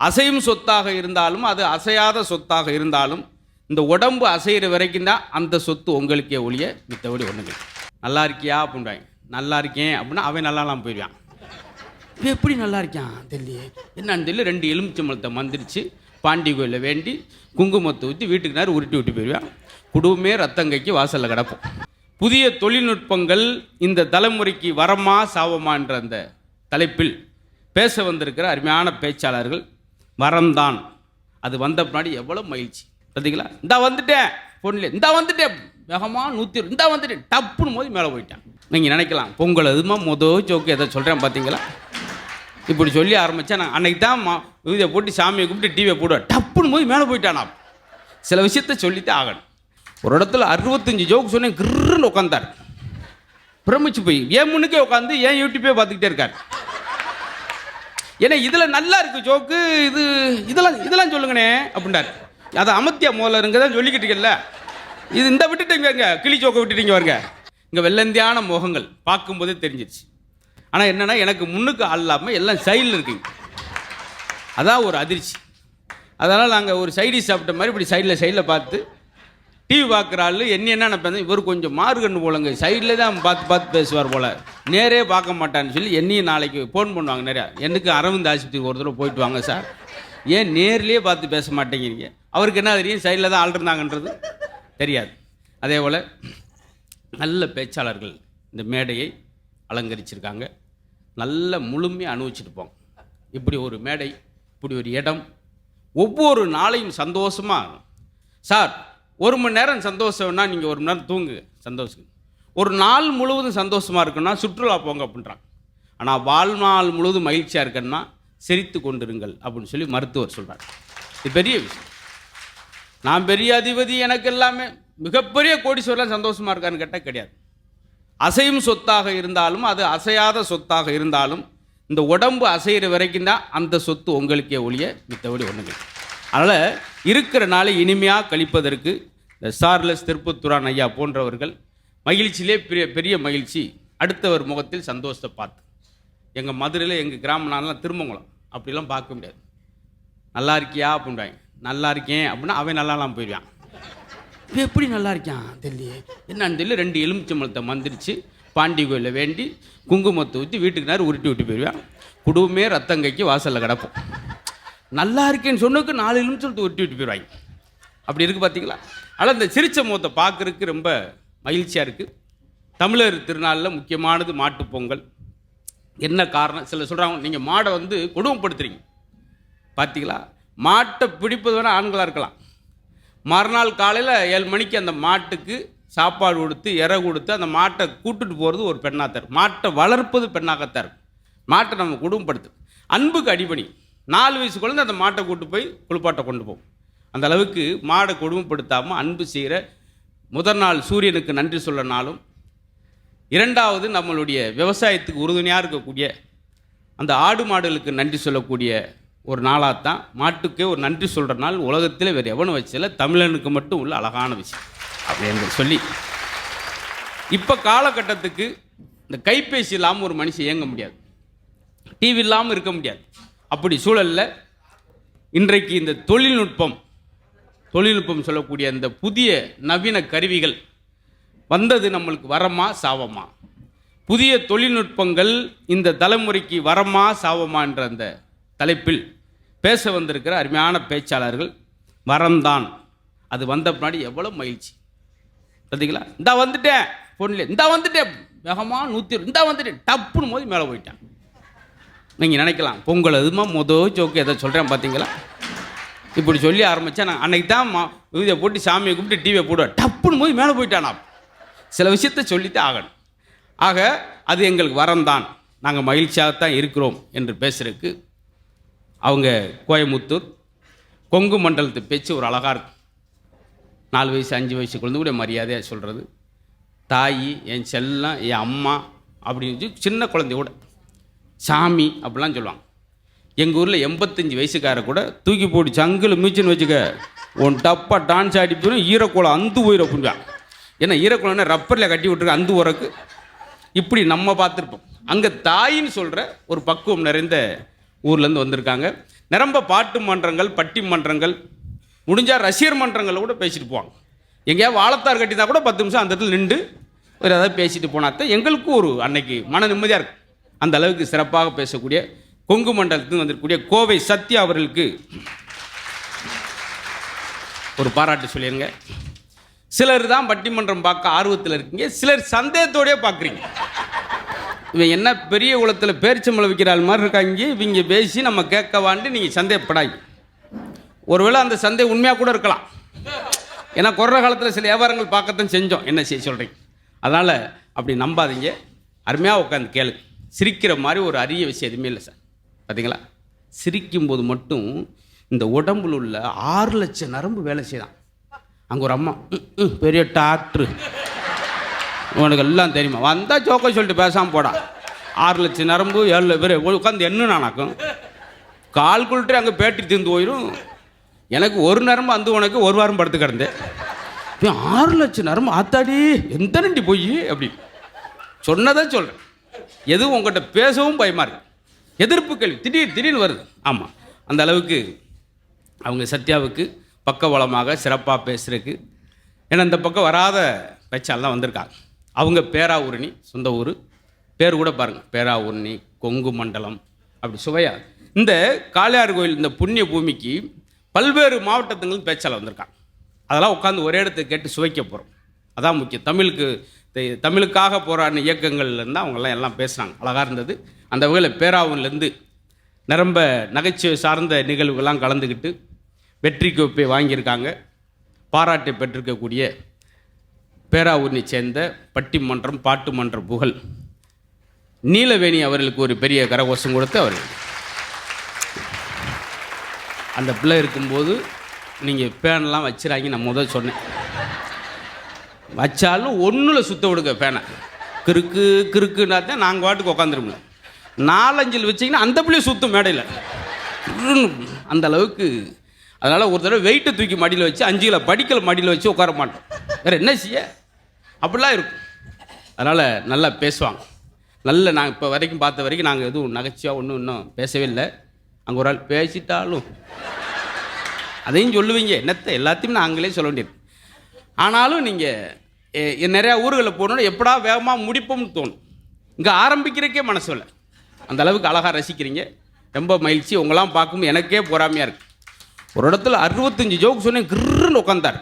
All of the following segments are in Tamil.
அசையும் சொத்தாக இருந்தாலும் அது அசையாத சொத்தாக இருந்தாலும் இந்த உடம்பு அசைகிற வரைக்கும் தான் அந்த சொத்து உங்களுக்கே ஒழிய மித்தபடி ஒன்றுங்க நல்லா இருக்கியா அப்படின்றாங்க. நல்லா இருக்கேன் அப்படின்னா அவன் நல்லாலாம் போயிடுவான் இப்போ எப்படி நல்லா இருக்கான் தெரியலையே. என்னன்னு தெரியல. ரெண்டு எலுமிச்சம்பழத்தை மந்திரிச்சு பாண்டி கோயிலில் வேண்டி குங்குமத்தை ஊற்றி வீட்டுக்கு நேரம் உருட்டி விட்டு போயிடுவான் குடும்பமே ரத்தங்கைக்கு வாசலில் கிடப்போம் புதிய தொழில்நுட்பங்கள் இந்த தலைமுறைக்கு வரமா சாவமான்ற அந்த தலைப்பில் பேச வந்திருக்கிற அருமையான பேச்சாளர்கள் வரம்தான் அது வந்த பின்னாடி எவ்வளோ மகிழ்ச்சி. பார்த்தீங்களா? இந்தா வந்துட்டேன். பொண்ணில் இந்தா வந்துட்டேன். வேகமாக நூற்றி இந்தா வந்துட்டேன். டப்புன்னு போது மேலே போயிட்டான். நீங்கள் நினைக்கலாம் பொங்கல் அதுமா மொதல் ஜோக்கு எதை சொல்கிறேன் பார்த்தீங்களா? இப்படி சொல்லி ஆரம்பித்தேன் நான் அன்னைக்கு தான் மா இதை போட்டு சாமியை கூப்பிட்டு டிவியை போடுவேன். டப்புன்னு போய் மேலே போயிட்டானா சில விஷயத்த சொல்லித்தான் ஆகணும். ஒரு இடத்துல அறுபத்தஞ்சு ஜோக்கு சொன்னேன் கிருன்னு உட்காந்தார் பிரமிச்சு போய் ஏன் முன்னுக்கே உட்காந்து ஏன் யூடியூப்பே பார்த்துக்கிட்டே இருக்கார். ஏன்னா இதில் நல்லா இருக்குது ஜோக்கு. இது இதெல்லாம் இதெல்லாம் சொல்லுங்கண்ணே அப்படின்றார். அதை அமர்த்தியா முதல்ல இருங்க தான் சொல்லிக்கிட்டு இருக்கல இது இந்த விட்டுட்டீங்க கிளி ஜோக்கை விட்டுட்டீங்க பாருங்க. இங்கே வெள்ளந்தியான முகங்கள் பார்க்கும்போதே தெரிஞ்சிருச்சு. ஆனால் என்னென்னா எனக்கு முன்னுக்கு ஆள் இல்லாமல் எல்லாம் சைடில் இருக்குங்க அதான் ஒரு அதிர்ச்சி. அதனால் நாங்கள் ஒரு சைடி சாப்பிட்ட மாதிரி இப்படி சைடில் சைடில் பார்த்து டிவி பார்க்குற ஆள் என்ன என்ன நினைப்பேன் இவர் கொஞ்சம் மாறுகண்ணு போலங்க. சைடில் தான் பார்த்து பார்த்து பேசுவார் போல். நேரே பார்க்க மாட்டான்னு சொல்லி என்னையும் நாளைக்கு ஃபோன் பண்ணுவாங்க நிறையா. எனக்கு அரவிந்த் ஆஸ்பத்திரிக்கு ஒரு தடவை போயிட்டு வாங்க சார். ஏன் நேர்லேயே பார்த்து பேச மாட்டேங்கிறீங்க? அவருக்கு என்ன தெரியும்? சைடில் தான் ஆள் இருந்தாங்கன்றது? தெரியாது. அதே போல் நல்ல பேச்சாளர்கள் இந்த மேடையை அலங்கரிச்சிருக்காங்க. நல்ல முழுமையாக அனுபவிச்சுட்டு போங்க. இப்படி ஒரு மேடை இப்படி ஒரு இடம் ஒவ்வொரு நாளையும் சந்தோஷமாக சார் ஒரு மணி நேரம் சந்தோஷம்னா நீங்கள் ஒரு மணி நேரம் தூங்குங்க சந்தோஷம். ஒரு நாள் முழுவதும் சந்தோஷமாக இருக்குன்னா சுற்றுலா போங்க அப்படின்றாங்க. ஆனால் வாழ்நாள் முழுவதும் மகிழ்ச்சியாக இருக்கணும்னா சிரித்து கொண்டிருங்கள் அப்படின்னு சொல்லி மருத்துவர் சொல்கிறார் இது பெரிய விஷயம். நான் பெரிய அதிபதி எனக்கு எல்லாமே. மிகப்பெரிய கோடீஸ்வரலாம் சந்தோஷமாக இருக்கான்னு கேட்டால் கிடையாது. அசையும் சொத்தாக இருந்தாலும் அது அசையாத சொத்தாக இருந்தாலும் இந்த உடம்பு அசைகிற வரைக்கும் தான் அந்த சொத்து உங்களுக்கே ஒழிய மித்தபடி ஒன்றுங்க அதனால் இருக்கிற நாளை இனிமையாக கழிப்பதற்கு இந்த சார்லஸ் திருப்பத்துரான் ஐயா போன்றவர்கள் மகிழ்ச்சியிலே பெரிய பெரிய மகிழ்ச்சி. அடுத்தவர் முகத்தில் சந்தோஷத்தை பார்த்து. எங்கள் மதுரையில் எங்கள் கிராமனாலாம் திருமங்கலம். அப்படிலாம் பார்க்க முடியாது. நல்லா இருக்கியா அப்படின்றாங்க. நல்லா இருக்கேன் அப்படின்னா அவன் நல்லாலாம் போயிடுவான் இப்போ எப்படி நல்லா இருக்கான் தெரியலையே. என்னன்னு தெரியல. ரெண்டு எலுமிச்சம்பழத்தை மந்திரிச்சு பாண்டி கோயிலில் வேண்டி குங்குமத்தை ஊற்றி வீட்டுக்கு நேரம் உருட்டி விட்டு போயிடுவான் குடும்பமே ரத்தங்கைக்கு வாசலில் கிடப்போம் நல்லா இருக்கேன்னு சொன்னதுக்கு நாலு நிமிஷத்தில் ஒட்டி விட்டு போயிடுவாங்க. அப்படி இருக்குது பார்த்தீங்களா ஆனால் இந்த சிரிச்ச முகத்தை பார்க்குறதுக்கு ரொம்ப மகிழ்ச்சியாக இருக்குது தமிழர் திருநாளில் முக்கியமானது மாட்டுப் பொங்கல். என்ன காரணம்? சில சொல்கிறாங்க நீங்கள் மாடை வந்து கொடுமைப்படுத்துறீங்க. பார்த்தீங்களா மாட்டை பிடிப்பது வேணால் ஆண்களாக இருக்கலாம். மறுநாள் காலையில் ஏழு மணிக்கு அந்த மாட்டுக்கு சாப்பாடு கொடுத்து இற கொடுத்து அந்த மாட்டை கூட்டுட்டு போகிறது ஒரு பெண்ணாகத்தார் மாட்டை வளர்ப்பது பெண்ணாகத்தார் மாட்டை நம்ம குடும்பப்படுத்து அன்புக்கு அடிபணி. நாலு வயசு குழந்தை அந்த மாட்டை கூட்டு போய் குளிப்பாட்டை கொண்டு போகும். அந்த அளவுக்கு மாடை கொடுமைப்படுத்தாமல் அன்பு செய்கிற முதல் நாள் சூரியனுக்கு நன்றி சொல்ல நாளும் இரண்டாவது நம்மளுடைய விவசாயத்துக்கு உறுதுணையாக இருக்கக்கூடிய அந்த ஆடு மாடுகளுக்கு நன்றி சொல்லக்கூடிய ஒரு நாளாக தான் மாட்டுக்கே ஒரு நன்றி சொல்கிற நாள். உலகத்தில் வேறு எவனும் வச்சல தமிழனுக்கு மட்டும் உள்ள அழகான விஷயம். அப்படின்னு சொல்லி இப்போ காலகட்டத்துக்கு இந்த கைபேசி இல்லாமல் ஒரு மனுஷன் இயங்க முடியாது. டிவி இல்லாமல் இருக்க முடியாது. அப்படி சூழலில் இன்றைக்கு இந்த தொழில்நுட்பம் தொழில்நுட்பம் சொல்லக்கூடிய இந்த புதிய நவீன கருவிகள் வந்தது நம்மளுக்கு வரமா சாவமா? புதிய தொழில்நுட்பங்கள் இந்த தலைமுறைக்கு வரமா சாவமா என்ற அந்த தலைப்பில் பேச வந்திருக்கிற அருமையான பேச்சாளர்கள் வரம்தான். அது வந்த பின்னாடி எவ்வளோ மகிழ்ச்சி. பார்த்தீங்களா இந்தா வந்துட்டேன் பொண்ணில் இந்தா வந்துட்டேன் வேகமாக நூற்றி இந்தா வந்துட்டேன் டப்புன்னு போது மேலே போயிட்டேன். நீங்கள் நினைக்கலாம். பொங்கல் அதுமா மொதல் ஜோக்கு எதை சொல்கிறேன் பார்த்தீங்களா இப்படி சொல்லி ஆரம்பித்தேன் நான் அன்னைக்கு தான் மா இதை போட்டு சாமியை கூப்பிட்டு டிவியை போடுவேன். டப்புன்னு போய் மேலே போயிட்டானா? சில விஷயத்த சொல்லித்தான் ஆகணும். ஆக அது எங்களுக்கு வரம்தான் நாங்கள் மகிழ்ச்சியாகத்தான் இருக்கிறோம் என்று பேசுகிறதுக்கு அவங்க கோயமுத்தூர் கொங்கு மண்டலத்து பேச்சு ஒரு அழகாக இருக்கும் நாலு வயசு அஞ்சு வயசு குழந்தை கூட மரியாதையாக சொல்கிறது தாய் என் செல்லம் என் அம்மா அப்படின்னு சொல்லி சின்ன குழந்தையோட சாமி அப்படிலாம் சொல்லுவாங்க. எங்கள் ஊரில் எண்பத்தஞ்சு வயசுக்கார கூட தூக்கி போட்டு சங்கில் மீச்சுன்னு வச்சுக்க உன் டப்பா டான்ஸ் ஆடி போயிடும் ஈரக்குளம் அந்து போயிடும் அப்படின்றான் ஏன்னா ஈரக்குளம்னா ரப்பரில் கட்டி விட்டுருக்க அந்து உரக்கு. இப்படி நம்ம பார்த்துருப்போம். அங்கே தாயின்னு சொல்கிற ஒரு பக்குவம் நிறைந்த ஊர்லேருந்து வந்திருக்காங்க. நிரம்ப பாட்டு மன்றங்கள் பட்டி மன்றங்கள் முடிஞ்சால் ரசிகர் மன்றங்களில் கூட பேசிட்டு போவாங்க. எங்கேயாவது வாழத்தார் கட்டினா கூட பத்து நிமிஷம் அந்த இடத்துல நின்று ஒரு ஏதாவது பேசிட்டு போனாத்தான் எங்களுக்கும் ஒரு அன்னைக்கு மன நிம்மதியாக இருக்கும். அந்த அளவுக்கு சிறப்பாக பேசக்கூடிய கொங்கு மண்டலத்தில் வந்திருக்கக்கூடிய கோவை சத்யா அவர்களுக்கு ஒரு பாராட்டு சொல்லிடுங்க சிலர் தான் பட்டிமன்றம் பார்க்க ஆர்வத்தில் இருக்கீங்க சிலர் சந்தேகத்தோடயே பார்க்குறீங்க. இவன் என்ன பெரிய குளத்தில் பேரிச்சம்பளம் விற்கிற மாதிரி இருக்காங்க இவங்க பேசி நம்ம கேட்க நீங்கள் சந்தேகப்படாங்க ஒருவேளை அந்த சந்தேகம் உண்மையாக கூட இருக்கலாம். ஏன்னா கொரோனா காலத்தில் சில வியாபாரங்கள் பார்க்கத்தான் செஞ்சோம். என்ன செய்ய சொல்கிறீங்க அதனால் அப்படி நம்பாதீங்க. அருமையாக உட்காந்து கேளு சிரிக்கிற மாதிரி ஒரு அரிய விஷயம் எதுவுமே இல்லை சார். பார்த்தீங்களா சிரிக்கும்போது மட்டும் இந்த உடம்புல உள்ள ஆறு லட்சம் நரம்பு வேலை செய்யலாம் அங்கே ஒரு அம்மா "ம், ம், பெரிய டாக்டரு. உனக்கு எல்லாம் தெரியுமா? வந்தால் ஜோக்க சொல்லிட்டு பேசாமல் போடா. ஆறு லட்சம் நரம்பு ஏழு பேர் உட்காந்து என்ன நானாக்கும் கால் குளிட்டு அங்கே பேட்டி தீர்ந்து போயிடும் எனக்கு ஒரு நரம்பு அந்த உனக்கு ஒரு வாரம் படுத்து கிடந்தேன். ஆறு லட்சம் நரம்பு ஆத்தாடி எந்த நண்டி போய்? அப்படி. சொன்னதை சொல்கிறேன் எதுவும் உங்கள்கிட்ட பேசவும் பயமாக இருக்கு? எதிர்ப்பு கேள்வி. திடீர் திடீர்னு வருது. ஆமாம் அந்த அளவுக்கு அவங்க சத்யாவுக்கு பக்கவளமாக சிறப்பாக பேசுகிறதுக்கு ஏன்னா இந்த பக்கம் வராத பேச்சாலெலாம் வந்திருக்காங்க. அவங்க பேராவூரணி சொந்த ஊர். பேர் கூட பாருங்கள் பேராவூரணி கொங்கு மண்டலம் அப்படி சுவையா. இந்த காளையார் கோயில் இந்த புண்ணிய பூமிக்கு பல்வேறு மாவட்டத்துங்களும் பேச்சாளர் வந்திருக்காங்க. அதெல்லாம் உட்காந்து ஒரே இடத்துக்கு கேட்டு சுவைக்க போகிறோம் அதான் முக்கியம். தமிழுக்கு தமிழுக்காக போராடின இயக்கங்கள்லேருந்து அவங்கெல்லாம் எல்லாம் பேசுனாங்க அழகாக இருந்தது. அந்த வகையில் பேராவூர்லேருந்து நிரம்ப நகைச்சுவை சார்ந்த நிகழ்வுகள்லாம் கலந்துக்கிட்டு வெற்றி கோப்பை வாங்கியிருக்காங்க. பாராட்டை பெற்றிருக்கக்கூடிய பேராவூரினை சேர்ந்த பட்டிமன்றம் பாட்டு மன்ற புகழ் நீலவேணி அவர்களுக்கு ஒரு பெரிய கரகோஷம் கொடுத்து அவர் அந்த பிள்ளை இருக்கும்போது நீங்கள் பேனெல்லாம் வச்சுறாங்க நான் முதல் சொன்னேன். வச்சாலும் ஒன்றில் சுத்த விடுங்க பேனை. கிறுக்கு கிறுக்குன்னா தான் நாங்கள் வாட்டுக்கு உட்காந்துருமில்ல நாலஞ்சில் வச்சிங்கன்னா அந்த பிள்ளைய சுத்தும் மேடையில். அந்த அளவுக்கு அதனால் ஒரு தடவை வெயிட்டை தூக்கி மடியில் வச்சு அஞ்சு கிலோ படிக்கல மடியில் வச்சு உட்கார மாட்டோம். வேறு என்ன செய்ய? அப்படிலாம் இருக்கும். அதனால் நல்லா பேசுவாங்க. நல்ல நாங்கள் இப்போ வரைக்கும் பார்த்த வரைக்கும் நாங்கள் எதுவும் நகைச்சியாக ஒன்றும் இன்னும் பேசவே இல்லை. அங்கே ஒரு ஆள் பேசிட்டாலும். அதையும் சொல்லுவீங்க. என்னத்தை எல்லாத்தையும் நாங்களே சொல்ல வேண்டியது. ஆனாலும் நீங்கள் நிறையா ஊர்களில் போகணுன்னு எப்படா வேகமாக முடிப்போம்னு தோணும். இங்கே ஆரம்பிக்கிறக்கே மனசு இல்லை. அந்த அளவுக்கு அழகாக ரசிக்கிறீங்க. ரொம்ப மகிழ்ச்சி. உங்களாம் பார்க்கும் எனக்கே பொறாமையாக இருக்குது ஒரு இடத்துல அறுபத்தஞ்சு ஜோக்கு சொன்னேன் கிருன்னு உட்காந்தார்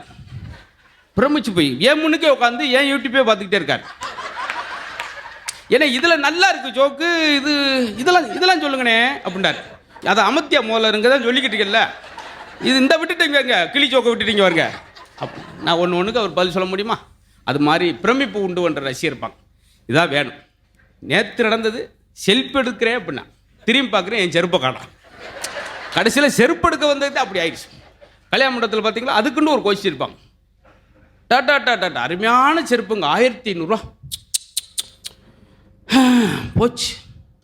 பிரமிச்சு போய் ஏன் முன்னுக்கே உட்காந்து ஏன் யூடியூப்பே பார்த்துக்கிட்டே இருக்கார். ஏன்னா இதில் நல்லா இருக்குது ஜோக்கு இது இதெல்லாம் இதெல்லாம் சொல்லுங்கண்ணே அப்படின்றார். அதை அமர்த்தியா முதல்ல இருங்க தான் சொல்லிக்கிட்டு இருக்கல இது இந்த விட்டுட்டீங்க இங்க, கிளி ஜோக்கை விட்டுட்டீங்க வருங்க. அப் நான் ஒன்று ஒன்றுக்கு அவர் பதில் சொல்ல முடியுமா? அது மாதிரி பிரமிப்பு உண்டு பண்ணுற ரசி இருப்பாங்க. இதான் வேணும். நேற்று நடந்தது செல்ஃபி எடுக்கிறேன் அப்படின்னா திரும்பி பார்க்குறேன் என் செருப்பை காணும். கடைசியில் செருப்பு எடுக்க வந்தது அப்படி ஆயிடுச்சு. கல்யாண மண்டபத்தில் பார்த்தீங்களா அதுக்குன்னு ஒரு கொஸ்டின் இருப்பாங்க. டாட்டா டாட்டா டா அருமையான செருப்புங்க ஆயிரத்தி ஐநூறுரூவா போச்சு.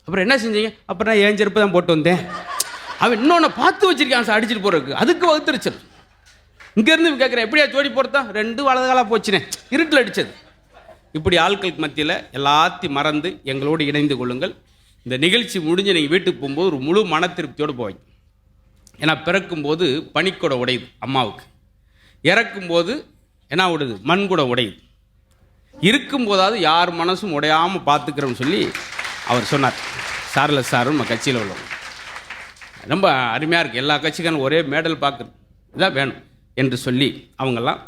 அப்புறம் என்ன செஞ்சீங்க? அப்புறம் நான் என் செருப்பு தான் போட்டு வந்தேன். அவன் இன்னொன்று பார்த்து வச்சுருக்கான் சார் அடிச்சிட்டு போகிறதுக்கு அதுக்கு வகுத்துருச்சு இங்கேருந்து கேட்குறேன் எப்படியா ஜோடி போகிறதா ரெண்டு வலது காலாக போச்சுனே. இருட்டில் அடித்தது இப்படி ஆட்களுக்கு மத்தியில் எல்லாத்தையும் மறந்து எங்களோடு இணைந்து கொள்ளுங்கள். இந்த நிகழ்ச்சி முடிஞ்சு நீங்கள் வீட்டுக்கு போகும்போது ஒரு முழு மன திருப்தியோடு போவீங்க ஏன்னா பிறக்கும்போது பனிக்கூட உடையுது அம்மாவுக்கு. இறக்கும்போது என்ன விடுது மண் கூட உடையுது. இருக்கும்போதாவது யார் மனசும் உடையாமல் பார்த்துக்கிறோம்னு சொல்லி அவர் சொன்னார். சார்ல சாரும் நம்ம கட்சியில் உள்ளவங்க. ரொம்ப அருமையாக இருக்குது எல்லா கட்சிக்காரும் ஒரே மேடல் பார்க்குறது. இதான் வேணும். என்று சொல்லி அவங்கெல்லாம்